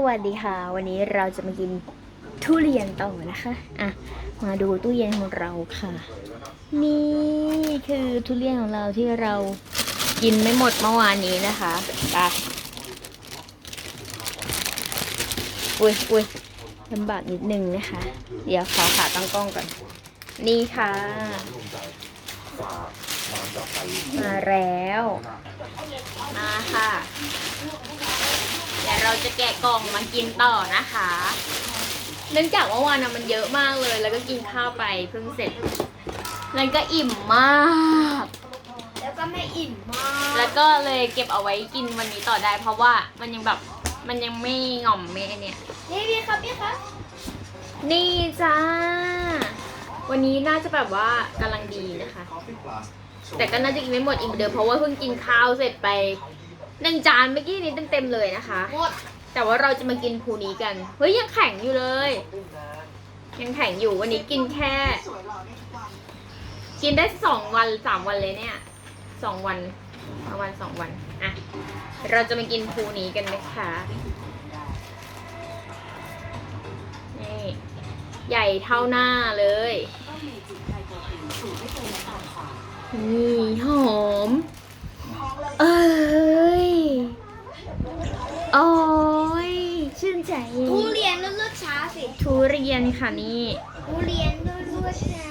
สวัสดีค่ะ วันนี้เราจะมากินทุเรียนต่อนะคะอะมาดูตู้เย็นของเราค่ะ นี่คือทุเรียนของเราที่เรากินไม่หมดเมื่อวานนี้นะคะไปอุ้ยอุ้ยลำบากนิดนึงนะคะ เดี๋ยวขอขาตั้งกล้องก่อน นี่ค่ะ มาแล้ว มาค่ะ ดี๋ยวเราจะแกะกล่องมากินต่อนะคะ เนื่องจากว่าวันน่ะมันเยอะมากเลย แล้วก็กินข้าวไปเพิ่งเสร็จแล้วก็อิ่มมาก แล้วก็ไม่อิ่มมากแล้วก็เลยเก็บเอาไว้กินวันนี้ต่อได้ เพราะว่ามันยังแบบมันยังไม่หง่อมไม่เนี่ย นี่พี่ครับพี่ครับนี่จ้า วันนี้น่าจะแบบว่ากำลังดีนะคะ แต่ก็น่าจะกินไม่หมดอีกเหมือนเดิมเพราะว่าเพิ่งกินข้าวเสร็จไป หนึ่งจานเมื่อกี้นี้เต็มๆเลยนะคะ หมดแต่ว่าเราจะมากินภูนี้กัน เฮ้ยยังแข็งอยู่เลย ยังแข็งอยู่วันนี้กินแค่ กินได้สองวันสามวันเลยเนี่ยสองวันประมาณสองวันอะเราจะมากินภูนี้กันนะคะนี่ใหญ่เท่าหน้าเลยนี่หอม เอ้ย โอ้ย ชื่นใจ ทุเรียนเลือกช้าสิ ทุ เรียนค่ะนี่ ทุเรียนเลือกช้า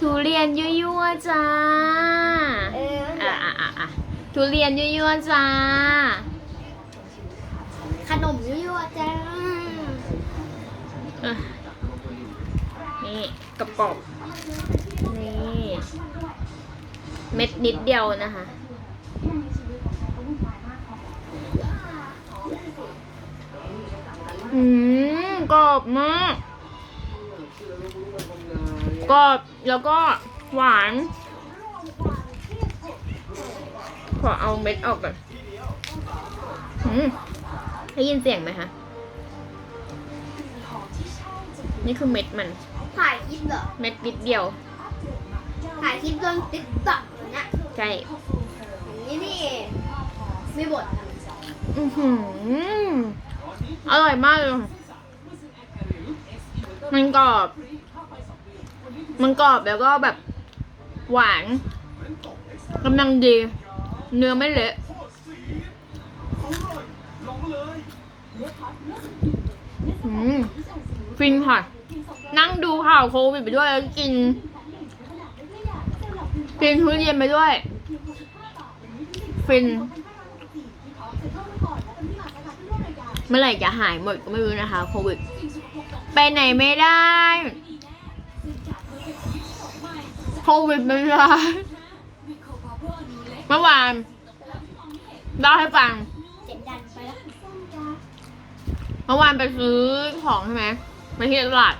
ทุเรียนยั่วๆจ้า เอออะอะอะอะทุเรียนยั่วๆจ้า ขนมยั่วๆจ้าอะนี่กระป๋องนี่เม็ดนิดเดียวนะคะ อืม กรอบมากกรอบแล้วก็หวาน ขอเอาเม็ดออกก่อนอืมได้ยินเสียงไหมคะ นี่คือเม็ดมัน ถ่ายคลิปเหรอ เม็ดนิดเดียว ถ่ายคลิปลงติ๊กต็อกเนี่ยใช่อย่างนี้นี่เองไม่บ่นอือหืออร่อยมากเลยค่ะ มันกรอบ มันกรอบแล้วก็แบบหวานกำลังดี เนื้อไม่เละฟินค่ะ นั่งดูข่าวโควิดไปด้วยแล้วกิน กินทุเรียนไปด้วย ฟิน เมื่อไหร่จะหายหมดก็ไม่รู้นะคะโควิด ไปไหนไม่ได้ โควิดไม่ได้เมื่อวานเล่าให้ฟังเสียงดังไปแล้วเมื่อวานไปซื้อของใช่ไหมไปที่ตลาด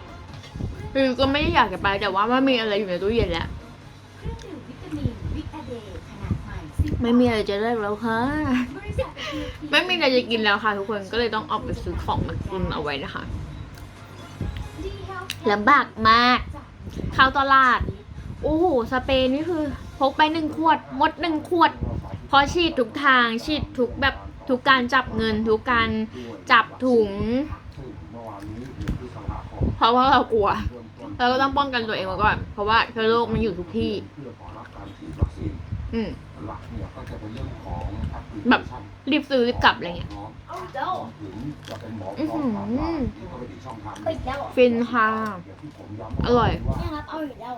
คือก็ไม่ได้อยากจะไปแต่ว่ามันมีอะไรอยู่ในตู้เย็นแล้วไม่มีอะไรจะเลิกแล้วค่ะ ไม่มีอะไรจะกินแล้วค่ะทุกคนก็เลยต้องออกไปซื้อของมาตุนเอาไว้นะคะ ลำบากมาก เข้าตลาด โอ้โห สเปรย์นี่คือพกไปหนึ่งขวด หมดหนึ่งขวด พอฉีดทุกทาง ฉีดทุกแบบทุกการจับเงิน ทุกการจับถุง เพราะว่าเรากลัว เราก็ต้องป้องกันตัวเองไว้ก่อน เพราะว่าเชื้อโรคมันอยู่ทุกที่ อืมแบบ รีบซื้อรีบกลับอะไรเงี้ย เอาอีกแล้วอื้อหือเอาอีกแล้วฟินค่ะ อร่อย เนี่ยครับเอาอีกแล้ว